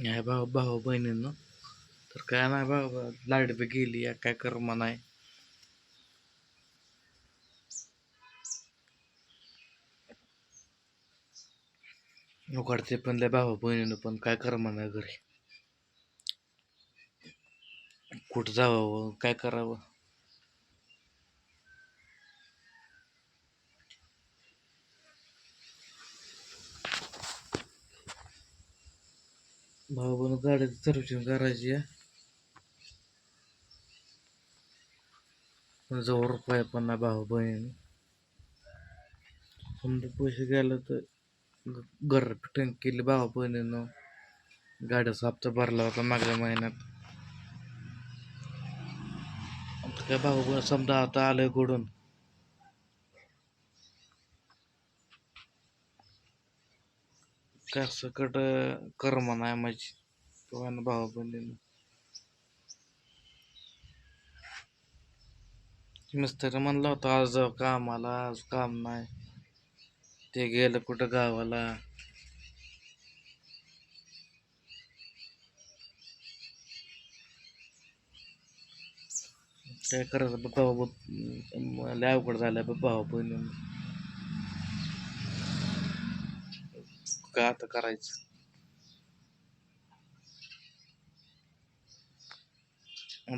नाही भाऊ भाऊ बहिणींनो. तर काय नाही बाबा लाइट बी गेली या काय कर्म नाही उघडते पण लय भाऊ बहिणीनं पण काय कर्म नाही घरी. कुठं जावं काय करावं? भाऊ बहिण गाडीची सर्व्हिसिंग करायची आहे जवळ रुपये पण ना भाऊ बहीण. समजा पैसे गेलं तर घर फिटिंग केली भाऊ बहिणीनं. गाड्याचा हप्ता भरला होता मागल्या महिन्यात. आता काय भाऊ समजा आता आलं घडून. कसं कर्म नाही माझी. किंवा ना भाऊ मिस्तर म्हणला होता आज जाऊ कामाला आज काम नाही ते गेलं कुठं गावाला. काय करायचं? बा भाऊ लय अवघड झालं भाऊ बहिणी काय आता करायचं?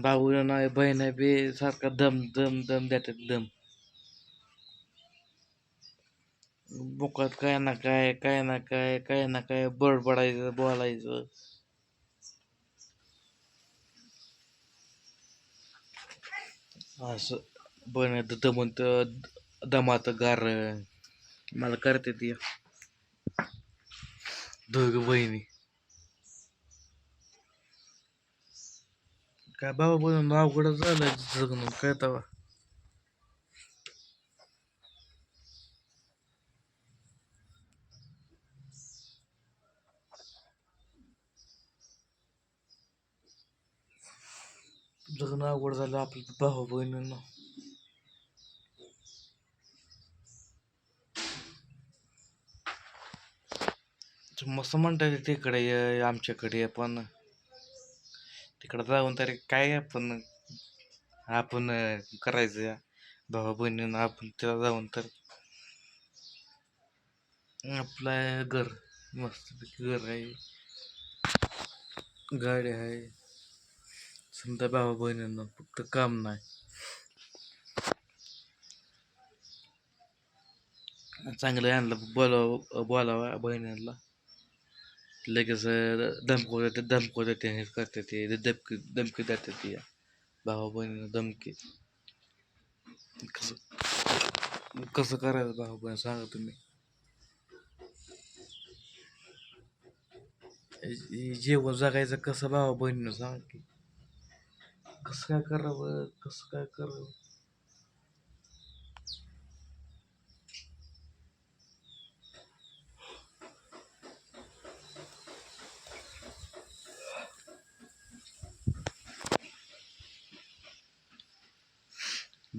भाऊ नाही बहीण आहे बी सारखा दम दम दम देतात दम. बोकात काय ना काय काय ना काय काय ना काय बडबडायचं बोलायचं. असं बन दमत दमात गार. मला करते ती. दोघ बहिणी. काय बाबा बनून अवघडच झालं जगणं काय तवा? जगणं अवघड झालं आपलं भावा बहिणींना. मस्त म्हणतात तिकडे ये आमच्याकडे ये पण तिकडं जाऊन तरी काय आपण आपण करायचं भावा भाऊ बहिणीनं आपण तिला जाऊन तर आपलं घर मस्त घर आहे. गाडी आहे. समजा भाऊ बहिणींना फक्त काम नाही. चांगलं आणलं बोलावं बोलावा बहिणीला लगेच धमको देते धमको देते हे करते ते धमकी धमकी देते ती भाऊ बहिणीला धमकी कसं कसं करायचं भाऊ बहीण सांगा तुम्ही हे जेवण जगायचं कसं भाऊ बहिणीनं सांग की कसं काय करावं कसं काय करावं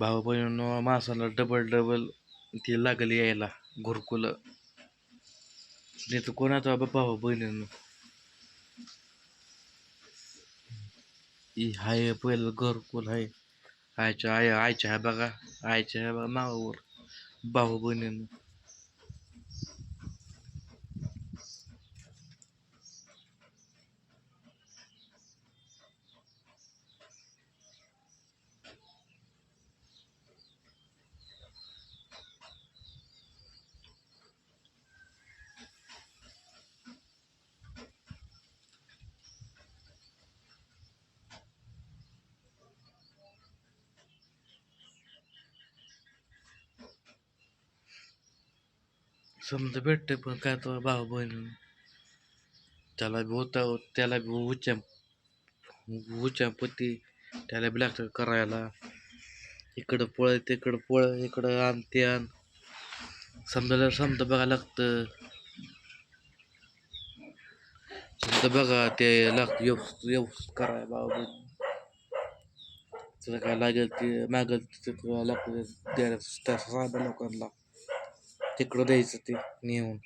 भाऊ बहिणीनं माणसाला डबल डबल ती लागली यायला घुरकुल. नाही तर कोणाचा बाबा भाऊ बहिणीनं ही हाय पहिलं घरकुल आहे आयच्या आय आयच्या आहे बघा आईच्या आहे बघा नावावर भाऊ बहिणीनं समजा भेटते पण काय तो भाऊ बहीण त्याला बी होता त्याला बी उच्चा उच्चा पती त्याला बी लागतं करायला. इकडं पळ तिकडं पळ इकडं आण ते आण. समजायला समजा बघा लागतं. समजा बघा ते लागतं व्यवस्थित व्यवस्थित करायला भाऊ बहीण. त्याला काय लागेल ते मागेल ते लागतं द्यायला त्या साध्या लोकांना तिकडं द्यायचं ते नेऊन.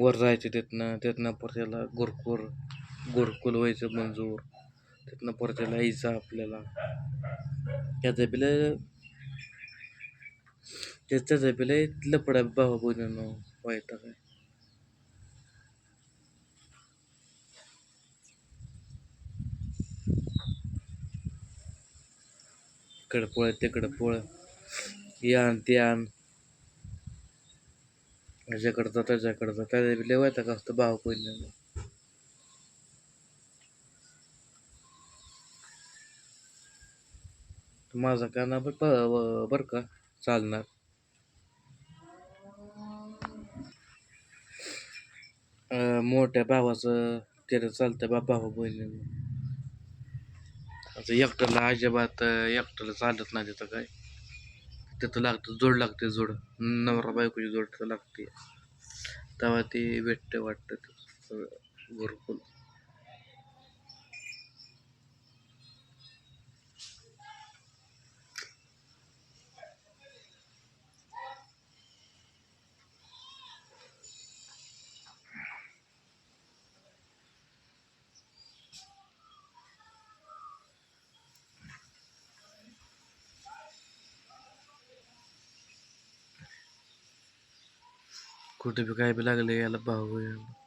वर जायचं तिथनं तिथनं परत त्याला गुरकुर गुरकुल व्हायचं मंजूर. तिथनं परत त्याला यायचं आपल्याला. त्याचा बिल त्याचा बिल लपडा भावा बहिणीनं व्हायचं काय? इकडं पळ तिकडं पळ हे आण ते आण ह्याच्याकडं जा त्याच्याकडं जा त्याच्या बी का असतं भाऊ बहिणीनं माझा काना बरं बर का चालणार मोठ्या भावाचं त्याला चालतं बा भावा बहिणीनं आता एकट्याला अजिबात एकट्याला चालत नाही तिथं काय तिथं लागतं जोड लागते जोड. नवरा बायकोची जोड तर लागते. तेव्हा ते भेटतं वाटतं ते कुठे बी काय बी लागले याला भाऊ बहिणीनं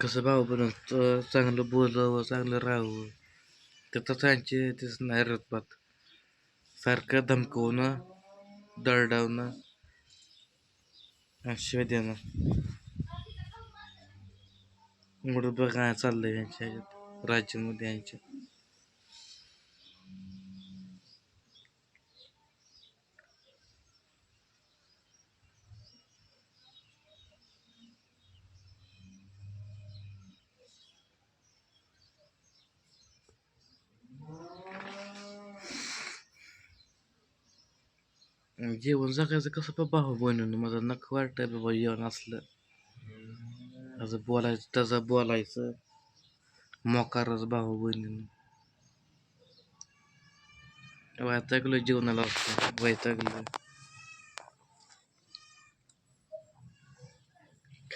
कसं भाऊ बनत चांगलं बोलावं चांगलं राहावं. तर त्यांचे तेच नाही रतपात सारखं धमकवणं दरडावणं आणि शिवाय देणं. एवढं बघा चाललं आहे यांच्या ह्याच्यात राज्यामध्ये यांच्या जेवण जगायचं कसं बा भाऊ बनवून माझं नक वाटतंय बाबा जेवण असलं. असं बोलायचं तसं बोलायचं. मोकारच भाऊ बहिणीनं. वैतागलं जेवणाला असतं वैतागलं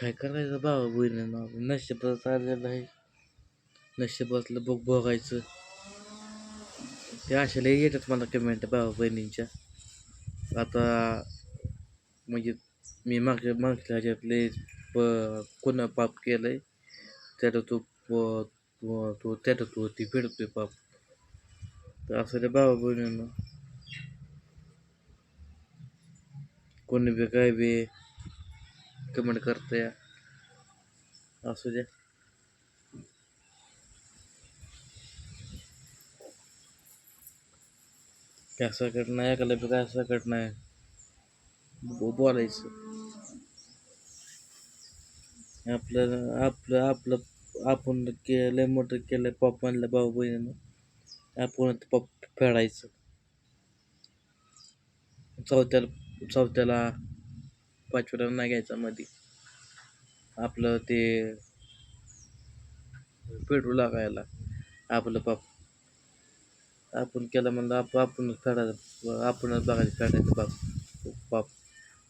काय करायचं भाऊ बहिणीनं? नशिबात आलेलं आहे. नशिबातलं बघ बघायचं. ते अशाला येतात मला कमेंट भाऊ बहिणींच्या. आता म्हणजे मी मागच्या मागच्या ह्याच्यातले प कोणा पाप केलं आहे त्याला तो प- तो तो त्याला तो ती फेडतोय पाप. तर असं ते बाबा बहिणीनं. कोणी बी काय बी कमेंट या असू द्या. काय कट नाही ऐकायला बी काय सकट नाही बो- बोलायचं आपलं आपलं आपलं आपण केलं मोठं केलं पप्प म्हणलं भाऊ बहिणीनं आपण ते पप्प फेडायचं चौथ्याला चौथ्याला पाचव्याला नाही घ्यायचं मध्ये आपलं ते पेट्रोल लागायला. आपलं पाप आपण केलं म्हणलं आप आपणच फेडायचं आपणच बाप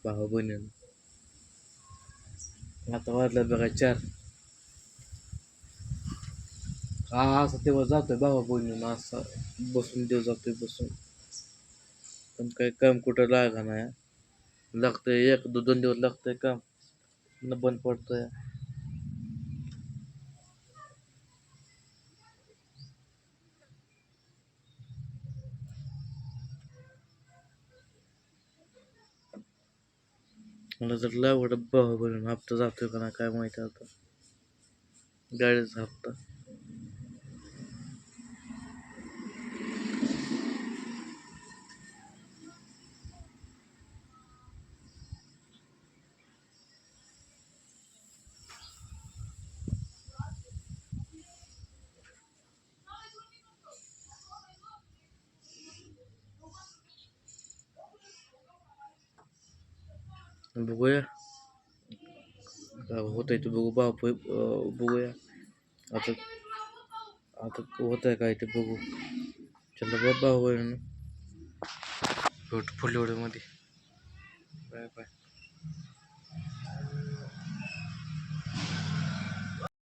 बाप बहिणीनं आता वाजल्यात बघा चार हा असं तेव्हा जातोय भावा बहिणीनं असं बसून काम कुठं लागा नाही एक दो दोन दिवस लागतंय काम न बंद पडतंय मला जर लावड भावा बहिणीनं हप्ता जातोय का नाही काय माहिती आता. गाडीचा हप्ता. बघूया होत आहे ते बघू बाप बघूया आता आता होत आहे काय ते बघू चला बाबा बहिण फुल व्हिडिओमध्ये बाय बाय